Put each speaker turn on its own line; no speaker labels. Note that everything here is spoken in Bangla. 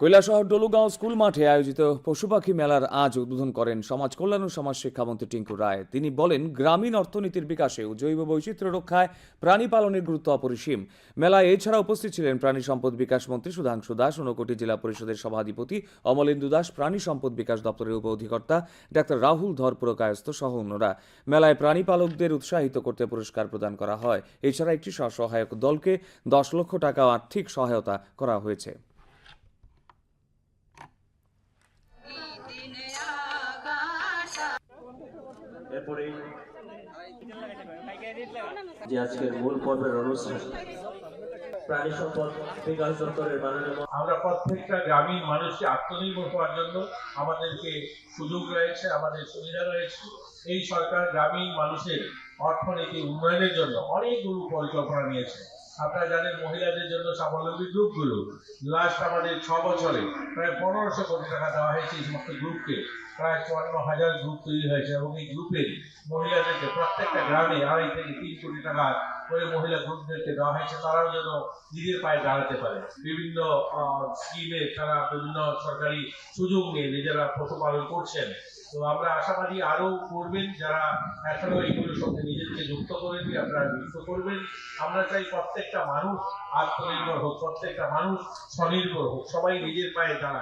কৈলাসহর ডলুগাঁও স্কুল মাঠে আয়োজিত পশু পাখি মেলার আজ উদ্বোধন করেন সমাজ কল্যাণ ও সমাজ শিক্ষামন্ত্রী টিঙ্কু রায়। তিনি বলেন, গ্রামীণ অর্থনীতির বিকাশে ও জৈব বৈচিত্র্য রক্ষায় প্রাণী পালনের গুরুত্ব অপরিসীম। মেলায় এছাড়া উপস্থিত ছিলেন প্রাণী সম্পদ বিকাশ মন্ত্রী সুধাংশু দাস, ঊনকোটি জেলা পরিষদের সভাধিপতি অমলেন্দু দাস, প্রাণী সম্পদ বিকাশ দপ্তরের উপ অধিকর্তা ডাক্তার রাহুল ধর পুরকায়স্থ সহ অন্যরা। মেলায় প্রাণী পালকদের উৎসাহিত করতে পুরস্কার প্রদান করা হয়। এছাড়া একটি স্বসহায়ক দলকে দশ লক্ষ টাকা আর্থিক সহায়তা করা হয়েছে।
যে আজকের মূল পর্বের অনুষ্ঠান। প্রাণী সম্পদ বিকাশ দপ্তরের মাননীয়
আমরা প্রত্যেকটা গ্রামীণ মানুষকে আত্মনির্ভর হওয়ার জন্য আমাদেরকে সুযোগ রয়েছে, আমাদের সুবিধা রয়েছে। এই সরকার গ্রামীণ মানুষের অর্থনীতি উন্নয়নের জন্য অনেকগুলো পরিকল্পনা নিয়েছে। আপনারা জানেন মহিলাদের জন্য স্বাবলম্বী গ্রুপগুলো লাস্ট আমাদের ছ বছরে প্রায় পনেরোশো কোটি টাকা দেওয়া হয়েছে এই সমস্ত গ্রুপকে। প্রায় চুয়ান্ন হাজার গ্রুপ তৈরি হয়েছে এবং এই গ্রুপে মহিলাদেরকে প্রত্যেকটা গ্রামে আড়াই থেকে তিন কোটি টাকা করে মহিলা গ্রুপদেরকে দেওয়া হয়েছে। তারাও যেন নিজের পায়ে দাঁড়াতে পারে। বিভিন্ন স্কিমে তারা বিভিন্ন সরকারি সুযোগ নিয়ে নিজেরা পশুপালন করছেন। তো আমরা আশাবাদী আরও করবেন, যারা এখনও এইগুলোর সঙ্গে নিজেদেরকে যুক্ত করেননি, আপনারা যুক্ত করবেন। আমরা চাই প্রত্যেকটা মানুষ আত্মনির্ভর হোক প্রত্যেকটা মানুষ স্বনির্ভর হোক সবাই নিজের পায়ে দাঁড়ায়।